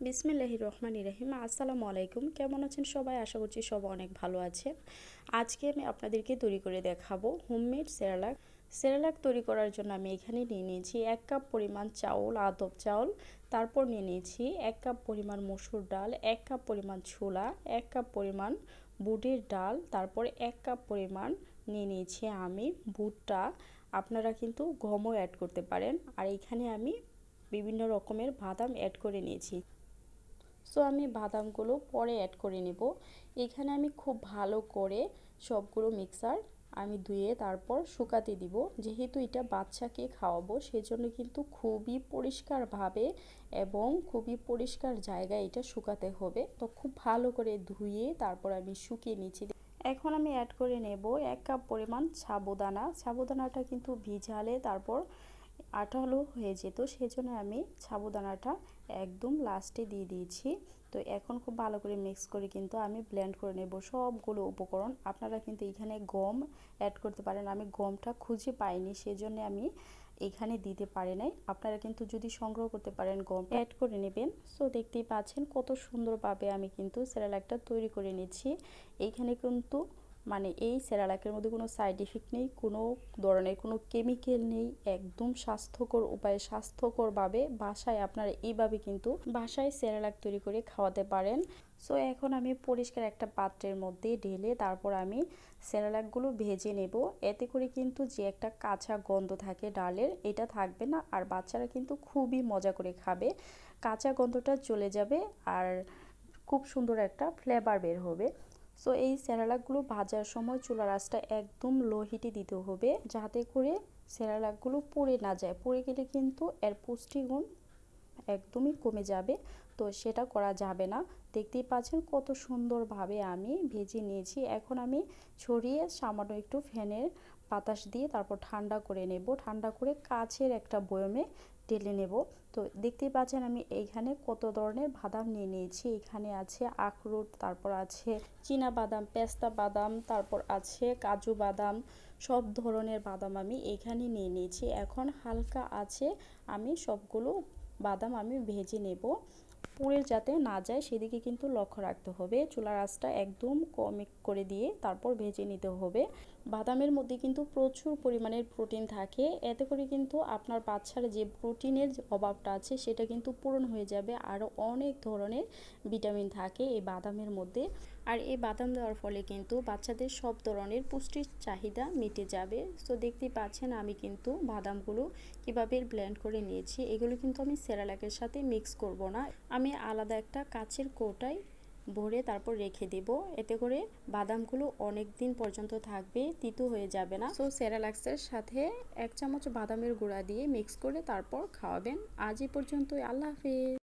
বিসমিল্লাহির রহমান রহিম। আসসালামু আলাইকুম। কেমন আছেন সবাই? আশা করছি সবাই অনেক ভালো আছে আজকে আমি আপনাদেরকে তৈরি করে দেখাবো হোমমেড সেরালাক। সেরালাক তৈরি করার জন্য আমি এখানে নিয়ে নিয়েছি এক কাপ পরিমাণ চাউল, আদব চাউল। তারপর নিয়ে নিয়েছি এক কাপ পরিমাণ মসুর ডাল, এক কাপ পরিমাণ ছোলা, এক কাপ পরিমাণ বুটের ডাল। তারপর এক কাপ পরিমাণ নিয়ে নিয়েছি আমি বুটটা আপনারা কিন্তু গমও অ্যাড করতে পারেন। আর এখানে আমি বিভিন্ন রকমের বাদাম অ্যাড করে নিয়েছি। সো আমি বাদামগুলো পরে অ্যাড করে নেব। এখানে আমি খুব ভালো করে সবগুলো মিক্সার আমি ধুয়ে তারপর শুকাতে দিব। যেহেতু এটা বাচ্চাকে খাওয়াবো, সেজন্য কিন্তু খুবই পরিষ্কারভাবে এবং খুবই পরিষ্কার জায়গায় এটা শুকাতে হবে। তো খুব ভালো করে ধুয়ে তারপর আমি শুকিয়ে নিচ্ছি। এখন আমি অ্যাড করে নেব এক কাপ পরিমাণ সাবুদানা। সাবুদানাটা কিন্তু ভিজালে তারপর আঠালো হয়ে যেত, সেজন্য আমি সাবুদানাটা একদম লাস্টে দিয়ে দিয়েছি। তো এখন খুব ভালো করে মিক্স করে কিন্তু আমি ব্লেন্ড করে নেব। সবগুলো উপকরণ, আপনারা কিন্তু এখানে গম অ্যাড করতে পারেন। আমি গমটা খুঁজে পাইনি, সেজন্য আমি এখানে দিতে পারি নাই। আপনারা কিন্তু যদি সংগ্রহ করতে পারেন গম অ্যাড করে নেবেন। সো দেখতেই পাচ্ছেন কত সুন্দরভাবে আমি কিন্তু একটা তৈরি করে নিচ্ছি। এইখানে কিন্তু মানে এই সেরালাকের মধ্যে কোনো সাইড ইফেক্ট নেই, কোনো ধরনের কোনো কেমিক্যাল নেই, একদম স্বাস্থ্যকর উপায়ে, স্বাস্থ্যকরভাবে বাসায় আপনারা এইভাবে কিন্তু বাসায় সেরালাক তৈরি করে খাওয়াতে পারেন। সো এখন আমি পরিষ্কার একটা পাত্রের মধ্যে ঢেলে তারপর আমি সেরালাকগুলো ভেজে নেব। এতে করে কিন্তু যে একটা কাঁচা গন্ধ থাকে ডালের, এটা থাকবে না আর বাচ্চারা কিন্তু খুবই মজা করে খাবে। কাঁচা গন্ধটা চলে যাবে আর খুব সুন্দর একটা ফ্লেভার বের হবে। সো এই স্যারালাকগুলো ভাজার সময় চুলার আঁচটা একদম লো হিটে দিতে হবে যাতে করে স্যারালাকগুলো পড়ে না যায়। পড়ে গেলে কিন্তু এর পুষ্টিগুণ একদমই কমে যাবে। তো সেটা করা যাবে না। দেখতেই পাচ্ছেন কত সুন্দরভাবে আমি ভেজে নিয়েছি। এখন আমি ছড়িয়ে সামান্য একটু ফ্যানের বাতাস দিয়ে তারপর ঠান্ডা করে নেব। ঠান্ডা করে কাছের একটা বয়মে ঢেলে নেব। তো দেখতেই পাচ্ছেন আমি এইখানে কত ধরনের বাদাম নিয়ে নিয়েছি। এখানে আছে আখরোট, তারপর আছে চীনা বাদাম, পেস্তা বাদাম, তারপর আছে কাজু বাদাম, সব ধরনের বাদাম আমি এখানে নিয়ে নিয়েছি। এখন হালকা আছে আমি সবগুলো বাদাম আমি ভেজে নেব। পুড়ে যাতে না যায়, সেদিকে কিন্তু লক্ষ্য রাখতে হবে। চুলার আঁচটা একদম কম করে দিয়ে তারপর ভেজে নিতে হবে। বাদামের মধ্যে কিন্তু প্রচুর পরিমাণের প্রোটিন থাকে। এতে করে কিন্তু আপনার বাচ্চার যে প্রোটিনের অভাবটা আছে, সেটা কিন্তু পূরণ হয়ে যাবে। আরও অনেক ধরনের ভিটামিন থাকে এই বাদামের মধ্যে। আর এই বাদাম দেওয়ার ফলে কিন্তু বাচ্চাদের সব ধরনের পুষ্টির চাহিদা মিটে যাবে। সো দেখতেই পাচ্ছেন, আমি কিন্তু বাদামগুলো কীভাবে ব্লেন্ড করে নিয়েছি। এগুলো কিন্তু আমি সেরালাকের সাথে মিক্স করব না। আমি আলাদা একটা কাচের কৌটায় ভরে তারপর রেখে দেব। এতে করে বাদামগুলো অনেক দিন পর্যন্ত থাকবে, তিতু হয়ে যাবে না। সো সেরালাক্সের সাথে এক চামচ বাদামের গুঁড়া দিয়ে মিক্স করে তারপর খাওয়াবেন। আজ এই পর্যন্তই। আল্লাহ হাফিজ।